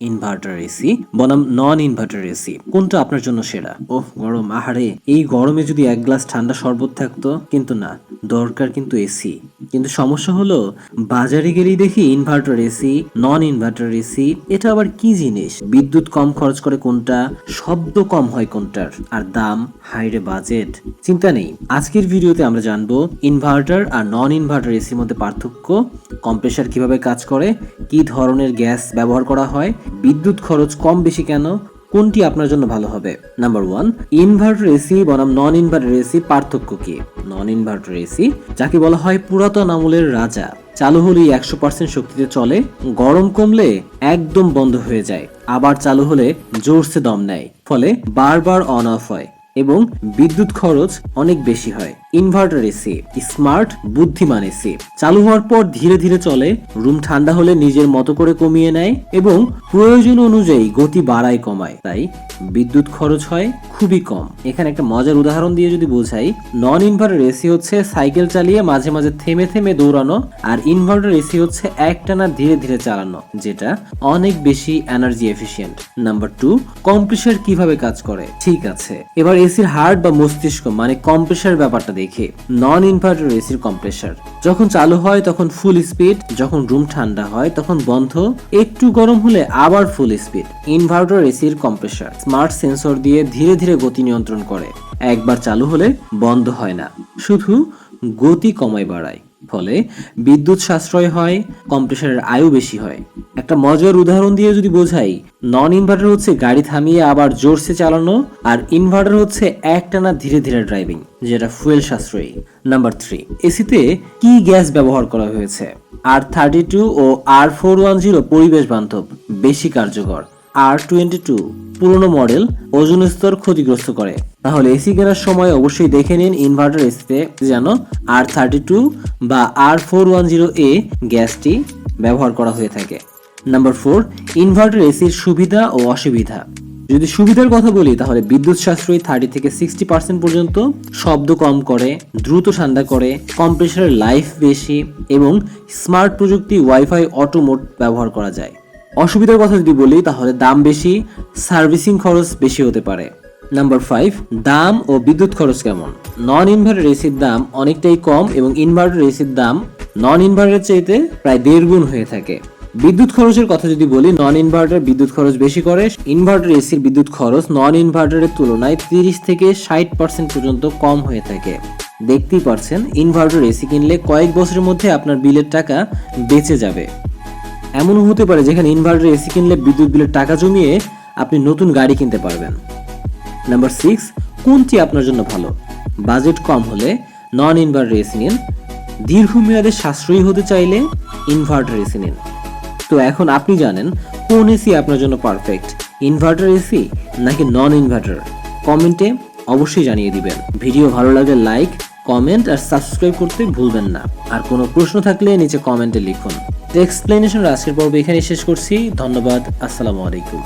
Inverter AC বনাম নন inverter AC কোনটা আপনার জন্য সেরা? ওহ, গরম, আহারে। এই গরমে যদি এক গ্লাস ঠান্ডা শরবত থাকতো, কিন্তু না, দরকার কিন্তু এসি কিন্তু সমস্যা হলো, বাজারে গেলেই দেখি inverter AC non inverter AC এটা আবার কি জিনিস? বিদ্যুৎ কম খরচ করে কোনটা, শব্দ কম হয় কোনটার, আর দাম হাইরে বাজেট চিন্তা নেই, আজকের ভিডিওতে আমরা জানব ইনভার্টার আর নন ইনভার্টার এসির মধ্যে পার্থক্য কম্প্রেসার কীভাবে কাজ করে, কি ধরনের গ্যাস ব্যবহার করা হয় বিদ্যুৎ খরচ কম বেশি কেন? কোনটি আপনার জন্য ভালো হবে? নাম্বার ওয়ান ইনভার্টার এসি বনাম নন ইনভার্টার এসি পার্থক্য কি? নন ইনভার্টার এসি যাকে বলা হয় পুরাতন আমলের রাজা। চালু হলেই একশো পার্সেন্ট শক্তিতে চলে, গরম কমলে একদম বন্ধ হয়ে যায়, আবার চালু হলে জোরসে দম নেয়, ফলে বারবার অন অফ হয় এবং বিদ্যুৎ খরচ অনেক বেশি হয়। ইনভার্টার এসি স্মার্ট, বুদ্ধিমান এসি চালু হওয়ার পর ধীরে ধীরে চলে, রুম ঠান্ডা হলে নিজের মতো করে কমিয়ে নেয় এবং প্রয়োজন অনুযায়ী গতি বাড়ায়, কমায়। তাই বিদ্যুৎ খরচ হয় খুবই কম। এখানে একটা মজার উদাহরণ দিয়ে যদি বোঝাই নন ইনভার্টার এসি হচ্ছে সাইকেল চালিয়ে মাঝে মাঝে থেমে থেমে দৌড়ানো, আর ইনভার্টার এসি হচ্ছে একটানা ধীরে ধীরে চালানো, যেটা অনেক বেশি energy efficient number two compressor কীভাবে কাজ করে? ঠিক আছে। এবার এসির হার্ট বা মস্তিষ্ক মানে কম্প্রেসার ব্যাপারটা দেখে নন ইনভার্টার এসির কম্প্রেসার যখন চালু হয়, তখন ফুল স্পিড যখন রুম ঠান্ডা হয়, তখন বন্ধ। একটু গরম হলে আবার ফুল স্পিড ইনভার্টার এসির কম্প্রেসার স্মার্ট সেন্সর দিয়ে ধীরে ধীরে গতি নিয়ন্ত্রণ করে। একবার চালু হলে বন্ধ হয় না। শুধু গতি কমায় বাড়ায়। ফলে বিদ্যুৎ সাশ্রয় হয়, কম্প্রেসারের আয়ু বেশি হয়। একটা মজার উদাহরণ দিয়ে যদি বোঝাই, নন ইনভার্টার হচ্ছে গাড়ি থামিয়ে আবার জোরসে চালানো আর ইনভার্টার হচ্ছে একটানা ধীরে ধীরে ড্রাইভিং, যেটা ফুয়েল সাশ্রয়ী। নাম্বার থ্রি, এসিতে কি গ্যাস ব্যবহার করা হয়েছে? আর থার্টি টু ও আর ফোর ওয়ান জিরো পরিবেশ বান্ধব, বেশি কার্যকর। আর টোয়েন্টি টু, পুরনো মডেল ওজন স্তর ক্ষতিগ্রস্ত করে। তাহলে এসি কেনার সময় অবশ্যই দেখে নিন ইনভার্টার এসিতে যেন আর থার্টি টু বা R four one zero A গ্যাসটি ব্যবহার করা হয়ে থাকে। নাম্বার ফোর ইনভার্টার এসির সুবিধা ও অসুবিধা। যদি সুবিধার কথা বলি, তাহলে বিদ্যুৎ সাশ্রয়ী থার্টি থেকে সিক্সটি পার্সেন্ট পর্যন্ত শব্দ কম করে, দ্রুত ঠান্ডা করে কম্প্রেসারের লাইফ বেশি এবং স্মার্ট প্রযুক্তি ওয়াইফাই অটো মোড ব্যবহার করা যায়। অসুবিধার কথা যদি বলি, তাহলে দাম বেশি সার্ভিসিং খরচ বেশি হতে পারে। নাম্বার ফাইভ দাম ও বিদ্যুৎ খরচ কেমন? নন ইনভার্টার এসির দাম অনেকটাই কম এবং ইনভার্টার এসির দাম নন ইনভার্টারের চাইতে প্রায় দেড় গুণ হয়ে থাকে। বিদ্যুৎ খরচের কথা যদি বলি নন ইনভার্টার বিদ্যুৎ খরচ বেশি করে। ইনভার্টার এসির বিদ্যুৎ খরচ নন ইনভার্টারের তুলনায় তিরিশ থেকে ষাট পার্সেন্ট পর্যন্ত কম হয়ে থাকে। দেখতেই পারছেন ইনভার্টার এসি কিনলে কয়েক বছরের মধ্যে আপনার বিলের টাকা বেঁচে যাবে। এমনও হতে পারে যেখানে ইনভার্টার এসি কিনলে বিদ্যুৎ বিলের টাকা জমিয়ে আপনি নতুন গাড়ি কিনতে পারবেন। নাম্বার সিক্স কোনটি আপনার জন্য ভালো? বাজেট কম হলে নন ইনভার্টার এসি নিন দীর্ঘমেয়াদে সাশ্রয়ী হতে চাইলে ইনভার্টার এসি নিন তো এখন আপনি জানেন কোন এসি আপনার জন্য পারফেক্ট ইনভার্টার এসি নাকি নন ইনভার্টার কমেন্টে অবশ্যই জানিয়ে দিবেন। ভিডিও ভালো লাগলে লাইক কমেন্ট আর সাবস্ক্রাইব করতে ভুলবেন না। আর কোনো প্রশ্ন থাকলে নিচে কমেন্টে লিখুন। এক্সপ্লেনেশন আজকের পর্ব এখানে শেষ করছি। ধন্যবাদ। আসসালামু আলাইকুম।